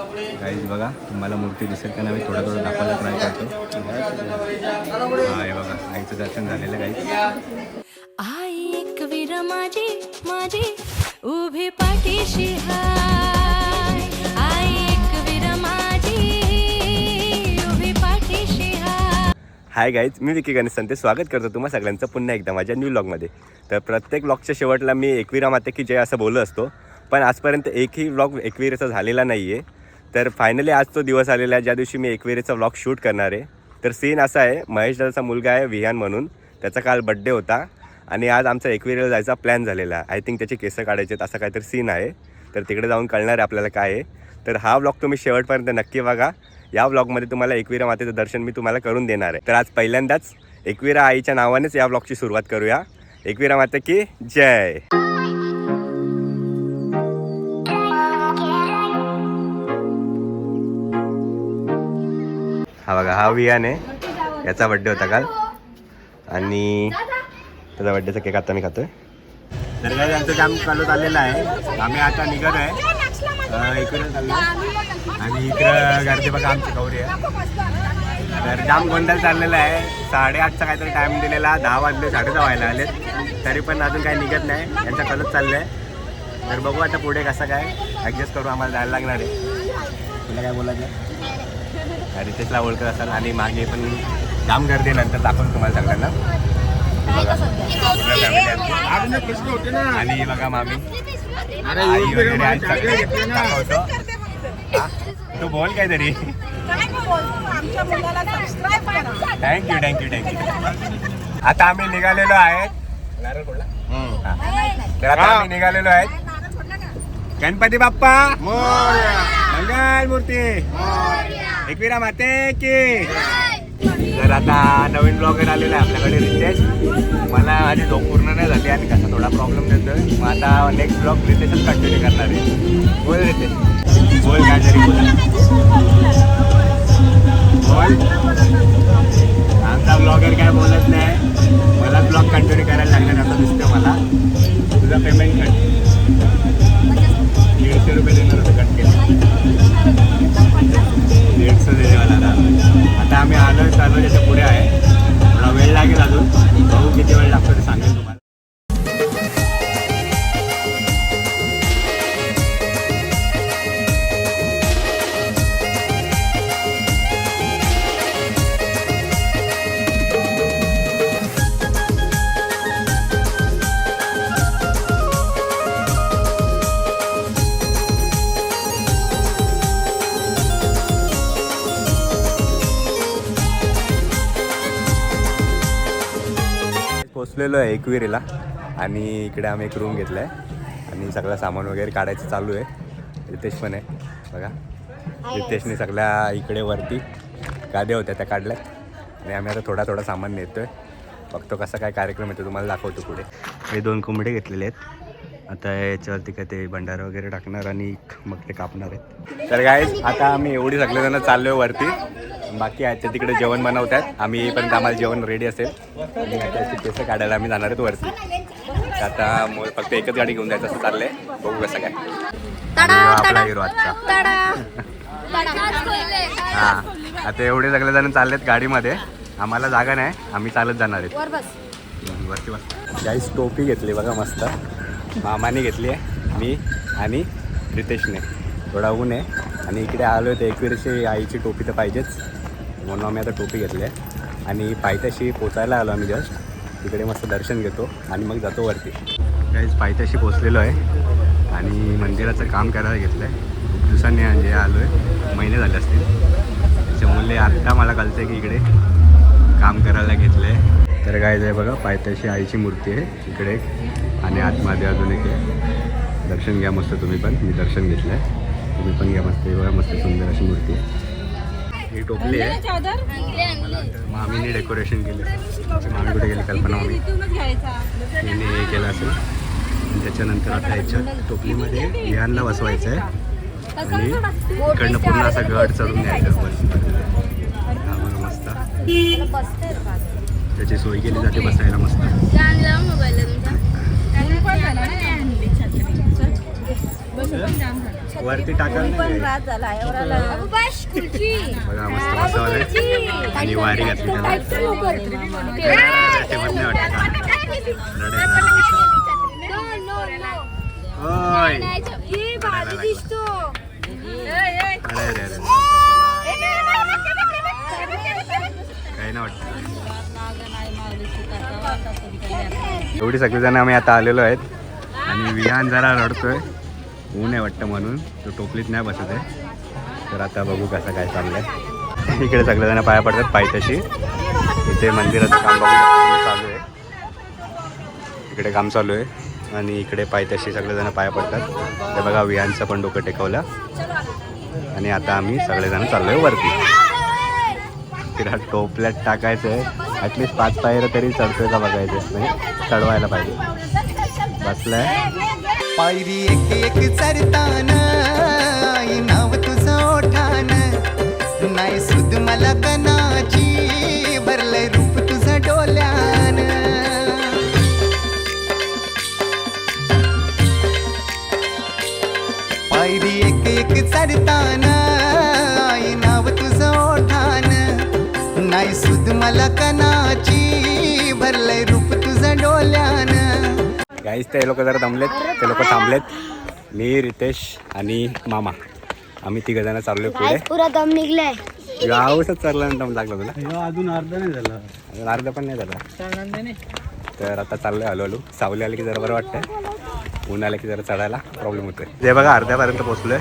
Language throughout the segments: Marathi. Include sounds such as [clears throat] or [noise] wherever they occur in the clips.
काहीच बघा तुम्हाला मूर्ती दिसेल का नाही मी थोडं थोडं दाखवायला ट्राय करतो. हा हे बघा आईचं दर्शन झालेलं काही आई एक वीर माझी माझी उभी पाठीशी हाय. आई एक वीर माझी उभी पाठीशी हाय. हाय गाईज मी विकी गणेश संते. स्वागत करतो तुम्हा सगळ्यांचं पुन्हा एकदा माझ्या न्यू ब्लॉगमध्ये तर प्रत्येक ब्लॉगच्या शेवटला मी एकविरा माते की जय असं बोललो असतो. पण आजपर्यंत एकही ब्लॉग एकविरेचा झालेला नाही आहे तर फायनली आज तो दिवस आलेला आहे ज्या दिवशी मी एकवेरेचा व्लॉग शूट करणार आहे. तर सीन असा आहे महेश दादाचा मुलगा आहे विहान म्हणून. त्याचा काल बड्डे होता आणि आज आमचा एकवेरेला जायचा प्लॅन झालेला आहे. आय थिंक त्याचे केसं काढायचे आहेत, असा काहीतरी सीन आहे. तर तिकडे जाऊन कळणार आहे आपल्याला काय आहे. तर हा व्लॉग तुम्ही शेवटपर्यंत नक्की बघा. या ब्लॉगमध्ये तुम्हाला एकविरा मातेचं दर्शन मी तुम्हाला करून देणार आहे. तर आज पहिल्यांदाच एकविरा आईच्या नावानेच या ब्लॉगची सुरुवात करूया. एकविरा माते की जय! हा बघा हा वियान आहे. याचा बड्डे होता काल. आणि त्याचा बड्डेचा केक आता मी खातोय. तर काय आमचं काम चालू चाललेलं आहे. आम्ही आता निघत आहे. इकडे चाललो. आणि इकडं गर्दी बघा आमची गौरी आहे. तर जाम गोंधळ चाललेला आहे. साडेआठचा काहीतरी टाईम दिलेला दहा वाजले साडेदहा व्हायला आले तरी पण अजून काही निघत नाही. यांचा कलच आहे तर बघू आता पुढे कसं काय ॲडजस्ट करू आम्हाला जायला लागणार आहे. तुला काय बोलायचं? रितेशला ओळखत असाल आणि मागे पण जाम गर्दी नंतर दाखवतो तुम्हाला सगळ्यांना. बघा. आणि बघा मामी. आई वगैरे आहेत सगळे. दाखवतो. हा? तू बोल काहीतरी. थँक्यू थँक्यू थँक्यू आता आम्ही निघालेलो आहे हा. तर आता आम्ही निघालेलो आहेत. गणपती बाप्पा. मंगल मूर्ती. एकविरा माते की. तर आता नवीन ब्लॉगर आलेला आहे आपल्याकडे रितेश. मला माझी झोप पूर्ण नाही झाली आणि कसा थोडा प्रॉब्लेम देतोय. मग आता नेक्स्ट ब्लॉग रितेशच कंटिन्यू करणार आहे. बोल रितेश. बोल काय तरी बोल. बोल. आमचा ब्लॉगर काय बोलत नाही. मला ब्लॉग कंटिन्यू करायला लागणार असं दिसतं मला. तुझं पेमेंट कट दीडशे रुपये देणार होतं कट भाऊ किती वेळ लागतो ते सांगेल तुम्हाला? पोचलेलो आहे एकविरीला आणि इकडे आम्ही एक रूम घेतला आहे आणि सगळं सामान वगैरे काढायचं चालू आहे. रितेश पण आहे बघा. रितेशने सगळ्या इकडे वरती गाद्या होत्या त्या काढल्यात. आणि आम्ही आता थोडा थोडा सामान नेतो आहे बघतो कसा काय कार्यक्रम येतो तुम्हाला दाखवतो पुढे. हे दोन कोंबडे घेतलेले आहेत. आता याच्यावरती काय ते भंडारा वगैरे टाकणार आणि मग ते कापणार आहेत. तर काय आता आम्ही एवढी सगळेजण चाललोय वरती. बाकी ते तिकडे जेवण बनवत आहेत. आम्ही येईपर्यंत आम्हाला जेवण रेडी असेल. आणि आता केस काढायला आम्ही जाणार आहेत वरती. आता फक्त एकच गाडी घेऊन जायचं असं चाललंय. बघू कसं काय. आपला हिरो आजचा. हा आता एवढे सगळेजण चाललेत गाडीमध्ये. आम्हाला जागा नाही. आम्ही चालत जाणार आहेत. वरती बस. गाईस टोपी घेतली बघा मस्त. मामाने घेतली आहे. मी आणि रितेशने. थोडा ऊन आहे. आणि इकडे आलो आहे तर एकवीरची आईची टोपी तर पाहिजेच. म्हणून आम्ही आता टोपी घेतली आहे. आणि पायथ्याशी पोचायला आलो आम्ही जस्ट तिकडे मस्त दर्शन घेतो आणि मग जातो वरती. काहीच पायथ्याशी पोचलेलो आहे. आणि मंदिराचं काम करायला घेतलं आहे खूप दिवसांनी म्हणजे आलो आहे महिने झाले असतील. त्याच्यामुळे आत्ता मला कळतं की इकडे काम करायला घेतलं आहे तर काय आहे बघा पायथ्याशी आईची मूर्ती आहे. इकडे एक. आणि आतमध्ये अजून एक आहे. दर्शन घ्या मस्त तुम्ही पण. मी दर्शन घेतलं आहे तुम्ही पण घ्या मस्त. हे बघा मस्त सुंदर अशी मूर्ती आहे. ही टोपली आहे. मामीने डेकोरेशन केलं. मामी कुठे गेली कल्पना मामी तिने हे केलं असेल. त्याच्यानंतर आता ह्याच्यात टोपलीमध्ये विहानला बसवायचं आहे आणि इकडनं पूर्ण असा गड चढून बघा मस्त. त्याची सोय केली जाते बसायला मस्त वरती बघा मस्त बसवलंय आणि वारी घातली त्याला काही नाही वाटत एवढी सगळीजण आम्ही आता आलेलो आहेत. आणि विहान जरा रडतोय. ऊन आहे वाटतं म्हणून. तो टोपलीत नाही बसत आहे. तर आता बघू कसं काय चाललंय. इकडे सगळेजण पाया पडतात पायथ्याशी. इथे मंदिराचं काम बघू चालू आहे. इकडे काम चालू आहे. आणि इकडे पायथ्याशी सगळेजण पाया पडतात. ते बघा विहानचं पण डोकं टेकवलं. आणि आता आम्ही सगळेजण चाललोय वरती. तिला टोपल्यात टाकायचं आहे ॲटलिस्ट पाच पायऱ्या तरी चढतोय का बघायचं म्हणजे चढवायला पाहिजे. बसलाय. पायरी एक एक चरतान आई नाव तुझं ओठान. नाही सुद मला कनाची भरलंय रूप तुझं डोल्यान. पायरी एक एक चरतान आई नाव तुझं ओठान. नाही सुद मला कना भरलंय रूप तुझं डोल्यान. गाईस ते लोक जरा दमलेत. ते लोक थांबलेत. मी रितेश आणि मामा. आम्ही तिघ जण चाललोय पुढे. पुरा दम निघलाय. गावच चाललं दम लागला तुला. अजून अर्धा नाही झाला. अजून अर्धा पण नाही झाला. तर आता चाललोय हळूहळू. सावली आली की जरा बरं वाटतं ऊन आलं की जरा चढायला प्रॉब्लेम होतोय. जे बघा अर्ध्यापर्यंत पोचलोय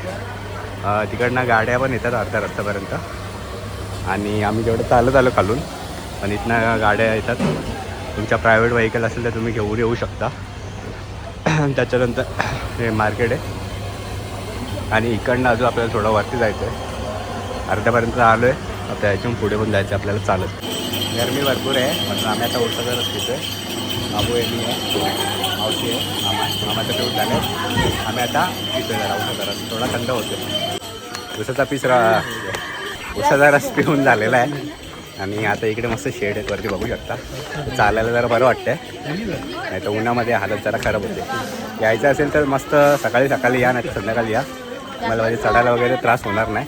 तिकडनं गाड्या पण येतात अर्ध्या रस्त्यापर्यंत. आणि आम्ही जेवढं चालत आलो खालून पण इथनं गाड्या येतात. तुमच्या प्रायव्हेट व्हेकल असेल तर तुम्ही घेऊन येऊ शकता. त्याच्यानंतर हे मार्केट आहे. आणि इकडनं अजून आपल्याला थोडं वरती जायचं आहे. अर्ध्यापर्यंत आलो आहे आता याच्याहून पुढे पण जायचं आहे आपल्याला चालत. गरमी भरपूर आहे पण आम्ही आता उसाचा तिथे बाबू आहे आहे. मावशी आहे. मामा मामाचं पिऊन झालं आहे आम्ही आता पितोय जरा उसाचा थोडा थंड होतो उसाचा पीस रा उसाचा रस पिऊन झालेला आहे. आणि आता इकडे मस्त शेड आहेत वरती बघू शकता. चालायला जरा बरं वाटतंय. नाही तर उन्हामध्ये हालत जरा खराब होते. यायचं असेल तर मस्त सकाळी सकाळी या नाही तर संध्याकाळी या. मला म्हणजे चढायला वगैरे त्रास होणार नाही.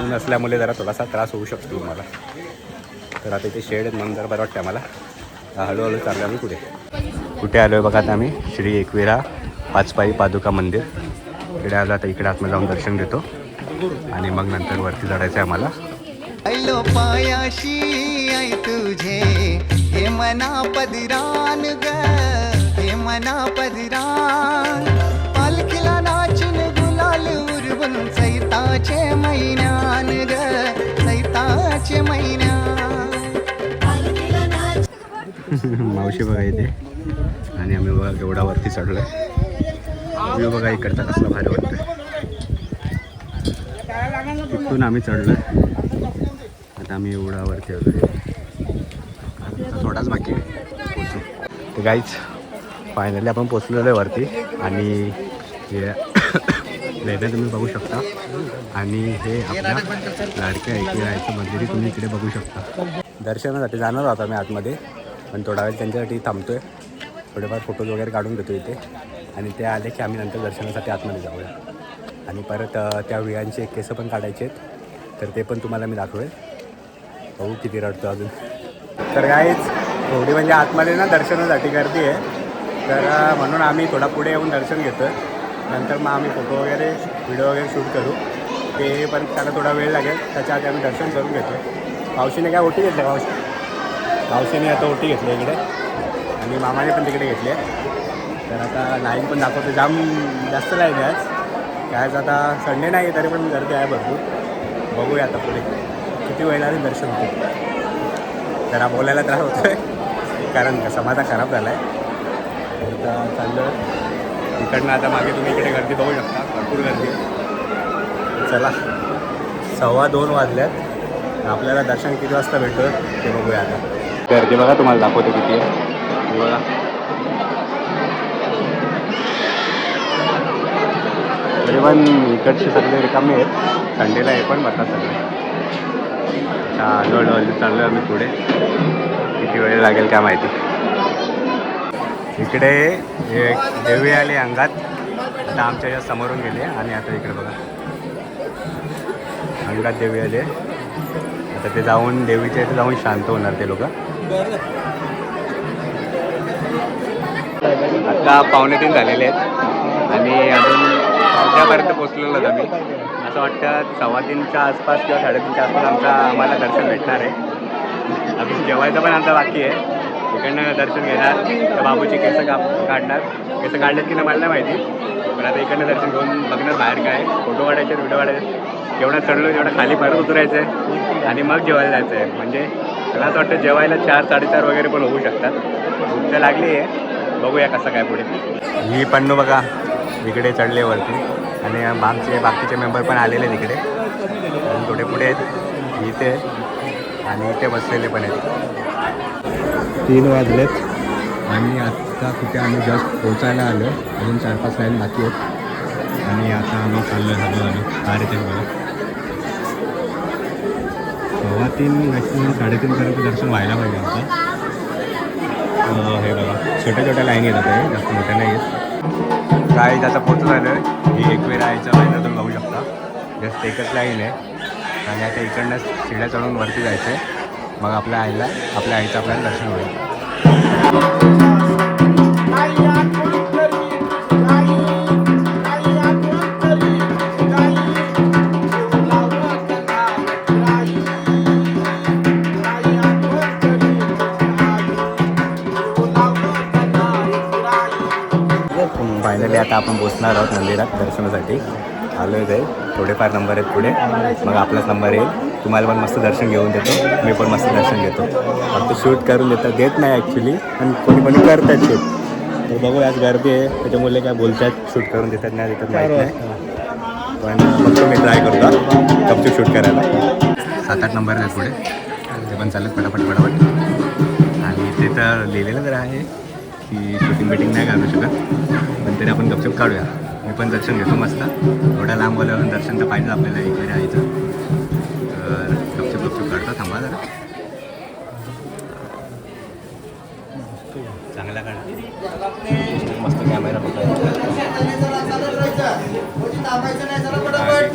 ऊन असल्यामुळे जरा थोडासा त्रास होऊ शकतो तुम्हाला तर आता इथे शेड आहेत म्हणून जरा बरं वाटतं आम्हाला हळूहळू चाललो आम्ही कुठे कुठे आलो आहे बघा आता आम्ही? श्री एकविरा पाचपाई पादुका मंदिर. इकडे आलो आता इकडे आतमध्ये जाऊन दर्शन घेतो. आणि मग नंतर वरती चढायचं आहे आम्हाला. ऐलो पायाशी आई तुझे. हे मना पदरान ग हे मना पदरान. पालखीला नाचून गुलाल उरवून सैताचे महिन्यान ग सैताचे महिन्यान [laughs] मावशी बघा इथे. आणि आम्ही बघा एवढा वरती चढलोय. व्ह्यू बघा इकडचा कसला भारी वाटतोय. तिथून आम्ही चढलोय. आता आम्ही एवढावरती आलो थोडाच बाकी आहे. पोचू तर गाईच फायनली आपण पोचलेलो आहे वरती आणि हे [coughs] वेगळं तुम्ही बघू शकता. आणि हे आपल्या लाडक्या ऐकण्याचं मंदिरही तुम्ही इकडे बघू शकता. दर्शनासाठी जाणार आहोत आम्ही आतमध्ये पण थोडा वेळ त्यांच्यासाठी थांबतो आहे थोडेफार फोटोज वगैरे काढून घेतो इथे. आणि ते आले की आम्ही नंतर दर्शनासाठी आतमध्ये जाऊया. आणि परत त्या विळांचे केसं पण काढायचे आहेत. तर ते पण तुम्हाला मी दाखवेल. पाहू किती रडतो अजून. तर काहीच थोडी म्हणजे आतमध्ये ना दर्शनासाठी गर्दी आहे. तर म्हणून आम्ही थोडा पुढे येऊन दर्शन घेतो नंतर मग आम्ही फोटो वगैरे व्हिडिओ वगैरे शूट करू. ते पण त्याला थोडा वेळ लागेल. त्याच्या आधी आम्ही दर्शन करून घेतो पावशीने काय ओटी घेतल्या पावशी पावशीने आता ओटी घेतली इकडे. आणि मामाने पण तिकडे घेतली आहे. तर आता लाईन पण दाखवतो जाम जास्त लाईन आहे आज. काय आता संडे नाही तरी पण गर्दी आहे भरपूर. बघूया आता पुढे. किती वेळ लागेल दर्शन होते? जरा बोलायला त्रास होतोय. कारण का समाजा खराब झाला आहे आता चाललं. इकडनं आता मागे तुम्ही इकडे गर्दी बघू शकता. भरपूर गर्दी. आहे. चला. सव्वा दोन वाजल्यात. आपल्याला दर्शन किती वाजता भेटतं ते बघूया आता. गर्दी बघा तुम्हाला दाखवतो किती आहे. बघा. तरी पण इकडचे सगळे रिकामे आहेत. संडेला हे पण भरतात सगळे. आता हळूहळू चाललो आम्ही पुढे. किती वेळ लागेल काय माहिती. इकडे एक देवी आली अंगात. आता आमच्या या समोरून गेले आणि आता इकडे बघा. अंगात देवी आले आता ते जाऊन देवीच्या इथे जाऊन शांत होणार ते लोक. आता पावणे तीन झालेले आहेत. आणि अजून अर्ध्यापर्यंत पोचलेलो आम्ही. असं वाटतं सव्वा तीनच्या आसपास किंवा साडेतीनच्या आसपास आमचा आम्हाला दर्शन भेटणार आहे. अजून जेवायचं पण आमचा बाकी आहे. इकडनं दर्शन घेणार. तर बाबूची केसं का काढणार. केसं काढलेत की नाही मला नाही माहिती. पण आता इकडनं दर्शन घेऊन बघणार बाहेर काय. फोटो काढायचे व्हिडिओ काढायचे. जेवढा चढलो तेवढा खाली परत उतरायचं आहे आणि मग जेवायला जायचं आहे म्हणजे मला असं वाटतं जेवायला चार साडेचार वगैरे पण होऊ शकतात. भूक तर लागली आहे बघूया कसं काय पुढे. ही पन्नू बघा. इकडे चढले वरती आणि आमचे बाकीचे मेंबर पण आलेले आहेत थोडे पुढे आहेत. इथे आणि इथे बसलेले पण आहेत. तीन वाजलेत. आणि आत्ता कुठे आम्ही जस्ट पोचायला आलो. अजून चार पाच लाईन बाकी आहेत. आणि आता आम्ही चाललो झालो आलो बाहेर येते बघा सव्वा तीन मॅक्सिमम साडेतीनपर्यंत दर्शन व्हायला पाहिजे आमचं. हे बघा. छोट्या छोट्या लाईन येतात हे. जास्त मोठ्या नाही येत काय त्याचा पोचू झालं. एक वेळ आईच्या लाईन तुम्ही बघू शकता. जस्ट एकच लाईन आहे. आणि आता इकडनं शिड्या चढून वरती जायचं आहे मग आपल्या आईला आपल्या आईचं आपल्याला दर्शन होईल. आता आहोत मंदिरात दर्शनासाठी. आलो आहे ते थोडेफार नंबर आहेत पुढे. मग आपलाच नंबर येईल. तुम्हाला पण मस्त दर्शन घेऊन देतो. मी पण मस्त दर्शन घेतो. फक्त शूट करून देतात देत नाही ॲक्च्युली पण कोणी कोणी करतात शूट. तर बघू आज गर्दी आहे. त्याच्यामुळे काय बोलतात शूट करून देतात नाही देतात माहीत नाही. पण फक्त मी ट्राय करतो. गपचूप शूट करायला. सात आठ नंबर आहेत पुढे. ते पण चालत पटापट पटापट. आणि ते तर लिहिलेलं तर आहे. की शूटिंग बिटिंग नाही काढू शकत. पण तरी आपण गपचूप काढूया. मी पण दर्शन घेतो मस्त. थोड्या लांब बोलावून दर्शन तर पाहिजे आपल्याला इकडे यायचं तर गपचूप गपचूप काढतो. थांबा जरा. चांगला काढा. मस्त कॅमेरा आई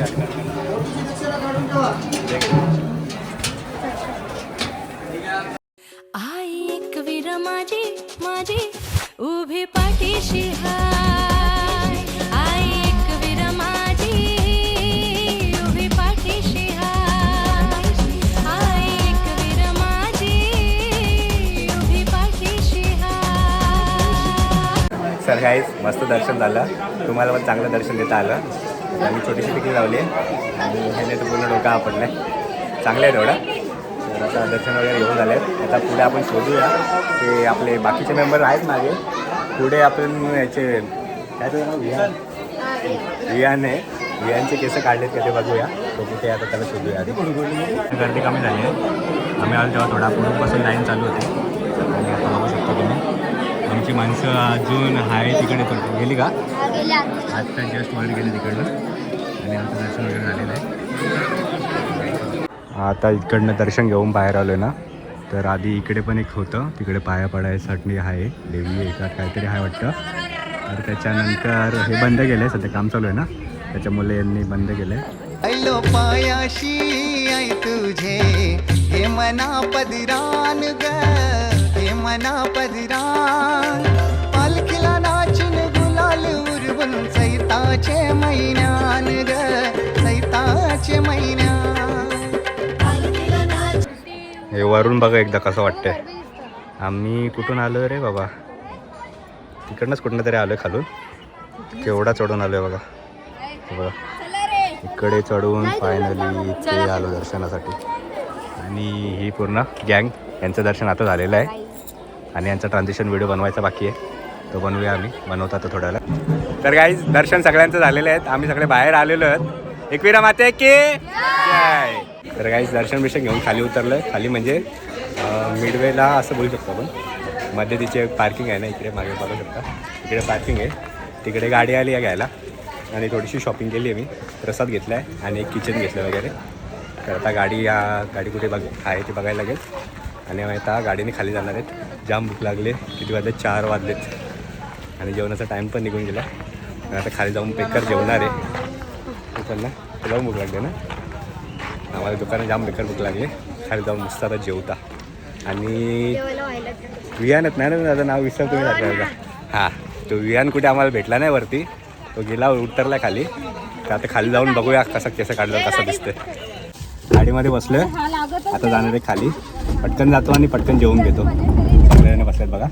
मस्त दर्शन झालं. तुम्हाला पण चांगलं दर्शन देता आलं. आम्ही छोटीशी टिकली लावली आहे. आणि ह्याने तर पूर्ण डोका आपडला आहे चांगलं आहे तेवढं. तर आता दर्शन वगैरे घेऊन झाले आता पुढे आपण शोधूया ते आपले बाकीचे मेंबर आहेत मागे. पुढे आपण याचे काय तर नाव? विहान. विहान आहे. विहानचे केस काढलेत का ते बघूया. तो कुठे आता त्याला शोधूया आधी. गर्दी कमी झाली आहे. आम्ही आलो तेव्हा थोडा पूर्वीपासून लाईन चालू होती आणि आता बघू शकता तुम्ही आमची माणसं अजून आहे तिकडे पण. गेली का? आत्ता जस्ट वर गेले तिकडनं. आणि आमचं दर्शन वगैरे झालेलं आहे. आता इकडनं दर्शन घेऊन बाहेर आलो ना. तर आधी इकडे पण एक होतं. तिकडे पाया पडायसाठी आहे देवी एका काहीतरी आहे वाटतं. तर त्याच्यानंतर हे बंद केलं सध्या काम चालू आहे ना. त्याच्यामुळे यांनी बंद केलं आयलो पायाशी आई तुझे. हे मना पदरान ग. हे मना पदरान पालखीला नाचून गुलाल उरवून सैताचे मैन्यान ग सैताचे मैन्यान हे वरून बघा एकदा कसं वाटतंय. आम्ही कुठून आलो रे बाबा? तिकडनंच कुठनं तरी आलो खालून. केवढा चढून आलो आहे बघा बघा. इकडे चढून फायनली ते आलो दर्शनासाठी. आणि ही पूर्ण गँग यांचं दर्शन आता झालेलं आहे. आणि यांचा ट्रान्झिशन व्हिडिओ बनवायचा बाकी आहे. तो बनवूया आम्ही. बनवतात तो थोड्याला. तर काही दर्शन सगळ्यांचं झालेलं आहेत. आम्ही सगळे बाहेर आलेलो आहेत. एकविरा माते की जय! तर काही दर्शन बिर्शन घेऊन खाली उतरलं खाली म्हणजे मिडवेला असं बोलू शकतो आपण. मध्ये तिचे पार्किंग आहे ना इकडे मागे बघू शकता. इकडे पार्किंग आहे. तिकडे गाडी आली आहे घ्यायला. आणि थोडीशी शॉपिंग केली आहे मी. प्रसाद घेतला आहे आणि एक किचन घेतलं वगैरे. तर आता गाडी या गाडी कुठे बघ आहे ते बघायला लागेल. आणि आता गाडीने खाली जाणार आहेत. जाम भूक लागले. किती वाजले? चार वाजलेत आणि जेवणाचा टाईम पण निघून गेला. आता खाली जाऊन बेकर जेवणार आहे. पण ना. तुला भूक लागते ना? आम्हाला दुकानात जाम बेकर भूक लागली. खाली जाऊन मस्त आता जेवता. आणि वियानच नाही ना त्याचं नाव विसर तुम्ही टाकलं हां. तो वियान कुठे आम्हाला भेटला नाही वरती. तो गेला उतरला खाली. तर आता खाली जाऊन बघूया कसं केस काढलं कसं दिसतंय. गाडीमध्ये बसलोय. आता जाणार आहे खाली. पटकन जातो आणि पटकन जेवून घेतो. सगळ्यांना बसलेत बघा.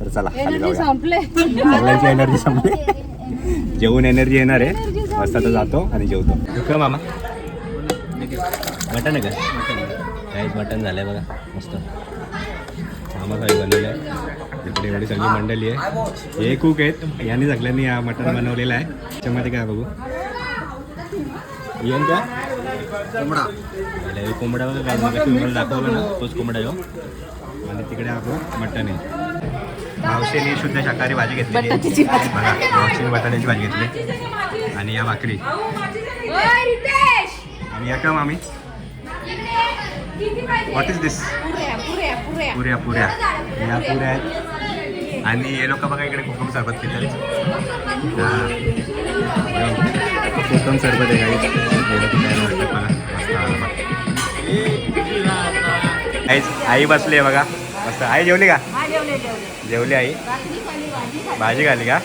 तर चला खाली जाऊया. सगळ्यांची एनर्जी संपली. जेवून एनर्जी येणार आहे. मस्त आता जातो आणि जेवतो. का मामा. मटन आहे का? काहीच मटन झालंय बघा. मस्त. मामा काही बनवलं आहे इकडे एवढी सगळी मंडळी आहे. हे कुक आहेत. यांनी सगळ्यांनी हा मटन बनवलेला आहे. त्याच्यामध्ये काय बघू? येन का कोंबडा. हे कोंबडा दाखवलं ना तोच कोंबडा आहे हो. आणि तिकडे आपलं मटन आहे मावशीने शुद्ध शाकाहारी भाजी घेतली बघा मावशीने बटाट्याची भाजी घेतली आणि या भाकरी. आणि या का मामी? व्हॉट इज दिस पुऱ्या पुऱ्या या पुऱ्या. आहेत. आणि हे लोक बघा इकडे कोकम सरबत पितात. कोकम सरबत आहे काही आई आई बसली आहे बघा. मस्त. आई जेवली का? जेवली आई. भाजी खाली का?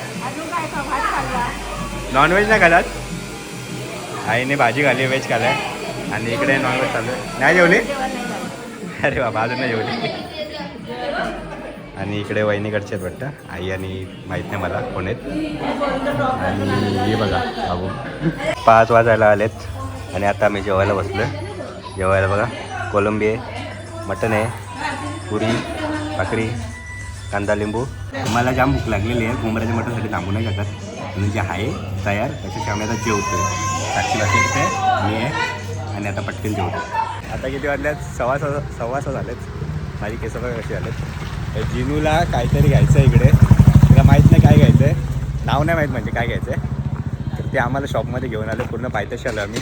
नॉनव्हेज नाही खालात आईने भाजी खाली व्हेज खालाय आणि इकडे नॉनव्हेज चालू आहे. नाही जेवली? अरे बाबा अजून नाही जेवली. आणि इकडे वहिनीकडचे आहेत वाटतं. आई आणि माहीत नाही मला कोण आहेत. आणि हे बघा बाबू. पाच वाजायला आलेत. आणि आता आम्ही जेवायला बसलो जेवायला बघा कोलंबी आहे. मटण आहे पुरी भाकरी कांदा लिंबू. मला जाम भूक लागलेली आहे कोंबड्याच्या मटणसाठी थांबू नाही शकत. म्हणून जे आहे तयार त्याच्या आम्ही आता जेवतो साक्षी भाकरी आहे मी आहे आणि आता पटकन जेवतो. आता किती वाटल्यात सव्वा सहा सव्वा सहा झालेत. माझी केस वगैरे कशी झालेत? तर जिनूला काहीतरी घ्यायचं आहे इकडे. तिला माहीत नाही काय घ्यायचं आहे नाव नाही माहीत म्हणजे काय घ्यायचं आहे तर ते आम्हाला शॉपमध्ये घेऊन आले. पूर्ण पायथ्याशी आलो आम्ही.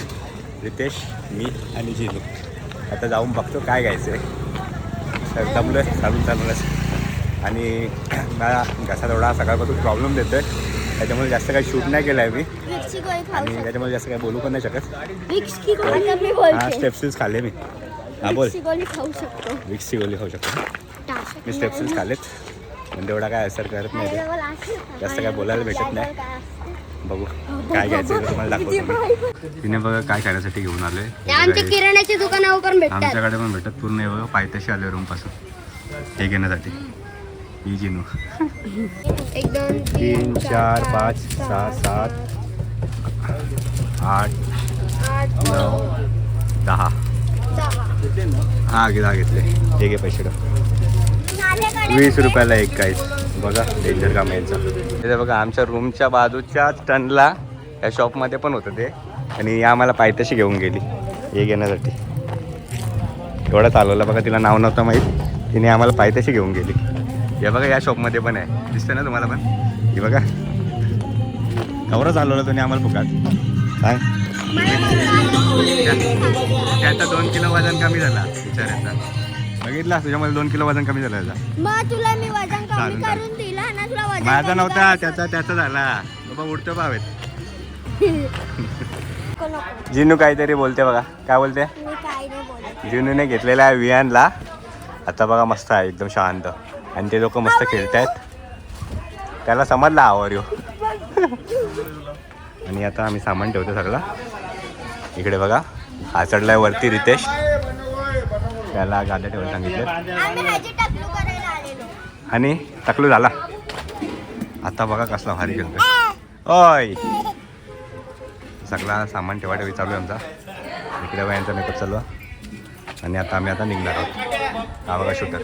रितेश मी आणि जिनू. आता जाऊन बघतो काय घ्यायचं आहे. तर दमलो आहे चालून चालूनच. आणि [clears throat] मला घसा थोडा सकाळपासून प्रॉब्लेम देतो आहे त्याच्यामुळे जास्त काही शूट नाही केलं आहे मी आणि त्याच्यामुळे जास्त काही बोलू पण नाही शकत. हा स्टेप्सिल्स खाल्ले मी. हा बोल. विक्सची गोळी खाऊ शकतो. मी स्टेप्सिल्स खाल्लेत. पण तेवढा काय असर करत नाही. जास्त काय बोलायला भेटत नाही. बघू. काय घ्यायचं तुम्हाला दाखवतो. तिने बघा काय खाण्यासाठी घेऊन आलोय आमच्या किराण्याच्या दुकानावर पण भेटतात. आमच्याकडे पण भेटत पूर्ण हे बघा पायथ्याशी आले रूमपासून हे घेण्यासाठी. ही जिनू. एक दोन तीन चार पाच सहा सात आठ नऊ दहा. हा घे दहा घेतले. हे घे पैसे. वीस रुपयाला एक काहीच बघा डेंजर काम यांचं. ते बघा आमच्या रूमच्या बाजूच्या टनला या शॉपमध्ये पण होतं ते. आणि आम्हाला पायथ्याशी घेऊन गेली हे घेण्यासाठी. एवढं चालवलं बघा तिला नाव नव्हतं माहीत. तिने आम्हाला पायथ्याशी घेऊन गेली. हे बघा या शॉपमध्ये पण आहे. दिसतं ना तुम्हाला पण? हे बघा. कवरं चालवलं तुम्ही आम्हाला फुकाट. सांग त्याचा दोन किलो वजन कमी झाला विचारायचा. बघितला तुझ्यामध्ये दोन किलो वजन कमी झालं त्याचा मग तुला मी वजन चालेल, कमी करून दिला ना तुला वजन माझा कमी नव्हता करायचं. त्याचा त्याचा झाला. बाबा उडतो पावेत नको, नको. जिनू काहीतरी बोलते बघा. काय बोलते? मी काय नाही बोलत. जिनूने घेतलेला आहे वियानला आता बघा मस्त आहे एकदम शांत. आणि ते लोक मस्त खेळत आहेत त्याला समजला आवर यो [laughs] आणि आता आम्ही सामान ठेवतो सगळं. इकडे बघा हा चढलाय वरती रितेश. त्याला गाड्या ठेवायला सांगितलं. आणि टकलू झाला. आता बघा कसला भारी खेळतोय. ओय! सगळा सामान ठेवा ठेवी चालू आहे आमचा. इकडे बघा यांचा मेकअप चालू आहे. आणि आता आम्ही आता निघणार आहोत. हा बघा शूटर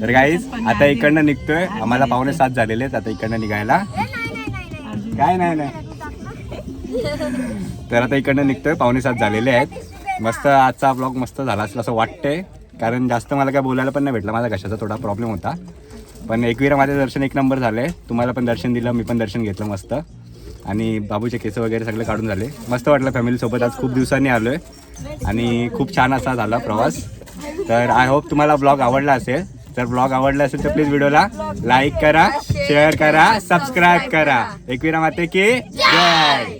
तर काहीच आता इकडनं निघतोय. आम्हाला पावणे सात झालेले आहेत. आता इकडनं निघायला. काय नाही नाही. तर आता इकडनं निघतोय. पावणे सात झालेले आहेत. मस्त आजचा ब्लॉग मस्त झाला असेल असं वाटतंय. कारण जास्त मला काय बोलायला पण नाही भेटलं. माझा घशाचा थोडा प्रॉब्लेम होता. पण एकविरा माझे दर्शन एक नंबर झाले. तुम्हाला पण दर्शन दिलं मी पण दर्शन घेतलं मस्त. आणि बाबूचे केस वगैरे सगळे काढून झाले. मस्त वाटलं फॅमिलीसोबत आज खूप दिवसांनी आलो आहे आणि खूप छान असा झाला प्रवास. तर आय होप तुम्हाला ब्लॉग आवडला असेल. तर ब्लॉग आवडला असेल तर प्लीज व्हिडिओला लाईक करा शेअर करा सबस्क्राईब करा. एकविरा माते की जय!